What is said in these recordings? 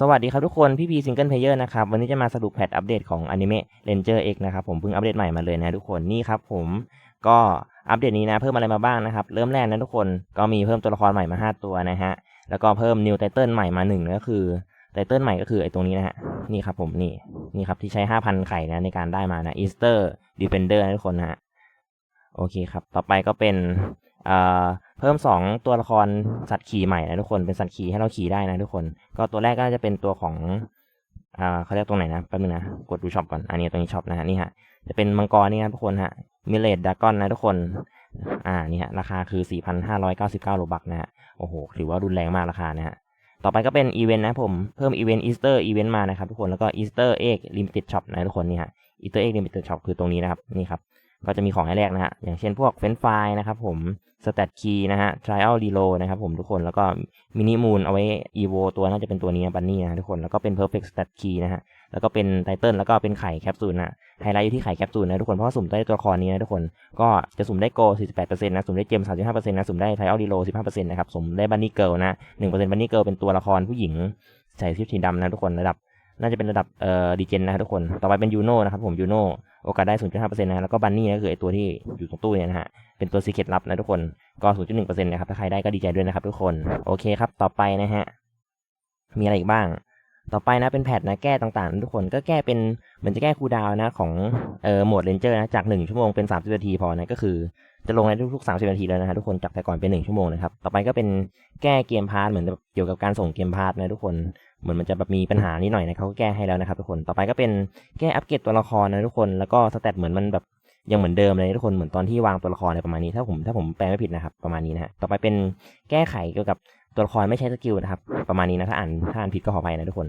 สวัสดีครับทุกคนพี่พีซิงเกิลเพลเยอร์นะครับ วันนี้จะมาสรุปแพทอัปเดตของอนิเมะเรนเจอร์เนะครับ ผมเพิ่งอัปเดตใหม่มาเลยนะทุกคนนี่ครับผมก็อัปเดตนี้นะ เพิ่มอะไรมาบ้างนะครับ เริ่มแรกนะทุกคนก็มีเพิ่มตัวละครใหม่มา 5 ตัวนะฮะ แล้วก็เพิ่มนิวไตเติลใหม่มาหนึ่งก็คือไตเติลใหม่ก็คือไอ้ตรงนี้นะฮะนี่ครับผมนี่นี่ครับที่ใช้ 5,000 ไข่นะในการได้มานะอีสเตอร์ดิเฟนเดอร์นะทุกคนนะฮะโอเคครับต่อไปก็เป็น เพิ่ม 2 ตัวละครสัตว์ขี่ใหม่นะทุกคนเป็นสัตว์ขี่ให้เราขี่ได้นะทุกคน ก็ตัวแรกก็จะเป็นตัวของอเขาเรียกตรงไหนนะแป๊บนึงนะกดดูช็อปก่อนอันนี้ตรงนี้ช็อปนะฮะนี่ฮะจะเป็นมังกรนี่ครับทุกคนฮะมิเลดดากอนนะทุกคนอ่านี่ฮะราคาคือ 4,599โลบักนะฮะโอ้โหถือว่ารุนแรงมากราคานะฮะต่อไปก็เป็นอีเวนต์นะผมเพิ่มอีเวนต์อีสเตอร์อีเวนต์มานะครับทุกคนแล้วก็อีสเตอร์เอ็กลิมิเต็ดช็อปนะทุกคนนี่ฮะอีสเตอร์เอ็กลิมิเต็ดช็อปคือตรงนี้นะครับนี่ครับ ก็จะมีของให้แลกนะฮะ อย่างเช่นพวกเฟนไฟนะครับผมสเตตคีย์นะฮะทริอัลรีโลนะครับผมทุกคน แล้วก็มินิมูนเอาไว้อีโวตัวน่าจะเป็นตัวนี้บันนี่นะทุกคน แล้วก็เป็นเพอร์เฟกต์สเตตคีย์นะฮะ แล้วก็เป็นไตเติลแล้วก็เป็นไข่แคปซูลนะไฮไลท์อยู่ที่ไข่แคปซูลนะทุกคน เพราะว่าสุ่มได้ตัวละครนี้นะทุกคน ก็จะสุ่มได้โก 48%นะ สุ่มได้เจม 35%นะ สุ่มได้ไทอัลรีโล 15%นะครับ สุ่มได้บันนี่เกิลนะ 1%บันนี่เกิลเป็นตัวละครผู้หญิงใส่ชุดสีดำนะทุกคนระดับน่าจะเป็นระดับเอ่อดีเจนนะครับทุกคน ต่อไปเป็นยูโน่นะครับผมยูโน่ โอกาสได้ 0.5%นะแล้วก็บันนี่ก็คือไอตัวที่อยู่ตรงตู้เนี่ยนะฮะ เป็นตัวซีเคร็ตลับนะทุกคน ก็ 0.1%นะครับ ถ้าใครได้ก็ดีใจด้วยนะครับทุกคน โอเคครับ ต่อไปนะฮะ มีอะไรอีกบ้าง ต่อไปนะ เป็นแพทนะ แก้ต่างๆ ทุกคน ก็แก้เป็น เหมือนจะแก้คูดาวนะของ เอ่อ โหมดเลนเจอร์นะ จาก 1 ชั่วโมงเป็น 30 นาทีพอนะ ก็คือ จะลงในทุกๆ 30 นาทีแล้วนะฮะทุกคนจากแต่ก่อนเป็น 1 ชั่วโมงนะครับ ต่อไปก็เป็นแก้เกมพาร์ทเหมือนเกี่ยวกับการส่งเกมพาร์ทนะทุกคน เหมือนมันจะแบบมีปัญหานิดหน่อยนะเขาก็แก้ให้แล้วนะครับทุกคน ต่อไปก็เป็นแก้อัปเกรดตัวละครนะทุกคน แล้วก็สเตตเหมือนมันแบบยังเหมือนเดิมเลยทุกคนเหมือนตอนที่วางตัวละครอะไรประมาณนี้ ถ้าผมถ้าผมแปลไม่ผิดนะครับประมาณนี้นะฮะ ต่อไปเป็นแก้ไขเกี่ยวกับตัวละครไม่ใช้สกิลนะครับประมาณนี้นะถ้าอ่านถ้าอ่านผิดก็ขออภัยนะทุกคน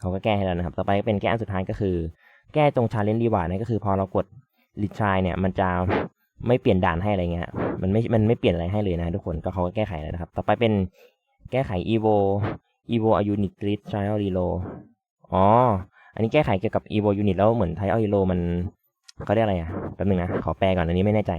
เขาก็แก้ให้แล้วนะครับ ต่อไปก็เป็นแก้อันสุดท้ายก็คือ แก้ตรงชาเลนจ์รีวาร์ดนะก็คือพอเรากดรีทรายเนี่ยมันจะ ไม่เปลี่ยนด่านให้อะไรเงี้ย มันไม่ มันไม่เปลี่ยนอะไรให้เลยนะทุกคน ก็เขาก็แก้ไขแล้วนะครับ ต่อไปเป็นแก้ไข evo evo a unit grid trial relo อ๋อ อันนี้แก้ไขเกี่ยวกับ evo unit แล้วเหมือน trial relo มันเขาเรียกอะไรอะแป๊บนึงนะ ขอแปลก่อน อันนี้ไม่แน่ใจ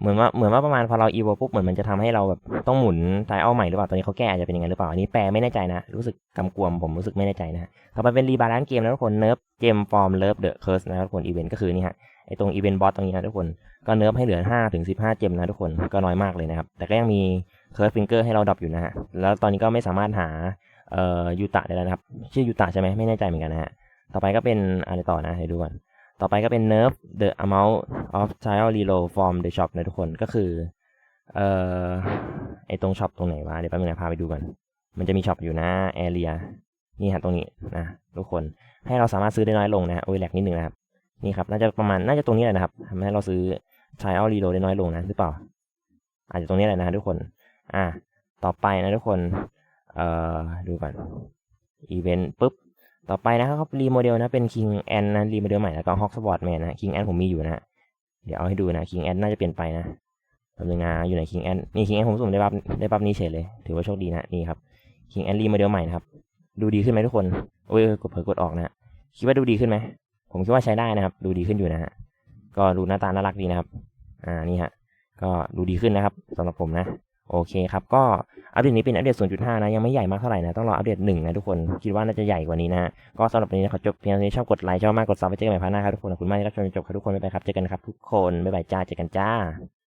เหมือนว่าเหมือนว่าประมาณพอเรา evo ปุ๊บเหมือนมันจะทำให้เราแบบต้องหมุน trial ใหม่หรือเปล่าตอนนี้เขาแก้อาจจะเป็นยังไงหรือเปล่าอันนี้แปลไม่แน่ใจนะรู้สึกกำกวมผมรู้สึกไม่แน่ใจนะต่อไปเป็นรีบาลานซ์เกมนะทุกคนเนิร์ฟเกมฟอร์มเลิฟเดอะเคิร์สนะครับทุกคนอีเวนต์ก็คือนี่ฮะไอตรงอีเวนต์บอสตรงนี้นะทุกคนก็เนิร์ฟให้เหลือ5ถึง15 เจมนะทุกคนก็น้อยมากเลยนะครับแต่ก็ยังมีเคิร์สฟิงเกอร์ให้เราดรอปอยู่นะฮะแล้วตอนนี้ก็ไม่สามารถหาเอ่อยูตะได้แล้วนะครับชื่อยูตะใช่ไหมไม่แน่ใจเหมือนกันนะฮะต่อไปก็เป็นอะไรต่อนะเดี๋ยวดูก่อน ต่อไปก็เป็น nerf the amount of trial reload from the shop นะทุกคนก็คือ เอ่อ ไอตรงช็อปตรงไหนวะ เดี๋ยวแป๊บนึงนะพาไปดูก่อน มันจะมีช็อปอยู่นะ area นี่ฮะตรงนี้นะทุกคน ให้เราสามารถซื้อได้น้อยลงนะฮะโอ้ยแหลกนิดนึงนะครับ นี่ครับ น่าจะประมาณ น่าจะตรงนี้แหละนะครับทำให้เราซื้อ trial reload ได้น้อยลงนะหรือเปล่า อาจจะตรงนี้แหละนะทุกคน อ่าต่อไปนะทุกคน เอ่อ ดูก่อนอีเวนต์ปุ๊บ ต่อไปนะครับรีโมเดลนะเป็น King N นะรีโมเดลใหม่แล้วก็ Hawk Sport Man นะ King N ผมมีอยู่นะเดี๋ยวเอาให้ดูนะ King N น่าจะเปลี่ยนไปนะทำยังไงอยู่ไหน King N นี่ King N ผมสุ่มได้บัฟได้บัฟนี้เฉยเลย ถือว่าโชคดีนะนี่ครับ King N รีโมเดลใหม่นะครับดูดีขึ้นไหมทุกคนโอ้ยกดเผลอกดออกนะฮะคิดว่าดูดีขึ้นไหมผมคิดว่าใช้ได้นะครับ ดูดีขึ้นอยู่นะฮะก็ดูหน้าตาน่ารักดีนะครับ อ่านี่ฮะก็ดูดีขึ้นนะครับสำหรับผมนะ โอเคครับก็ อัปเดตนี้เป็นอัปเดต 0.5 นะ ยังไม่ใหญ่มากเท่าไหร่นะ ต้องรออัปเดต 1 นะทุกคน คิดว่าน่าจะใหญ่กว่านี้นะ ก็สำหรับวันนี้นะขอจบเพียงเท่านี้ชอบกดไลค์ชอบมากกดซับไปเจอกันใหม่พาร์ทหน้าครับทุกคนขอบคุณมากที่รับชมจนจบครับทุกคน บ๊ายบายครับทุกคน บ๊ายบายจ้า เจอกันจ้า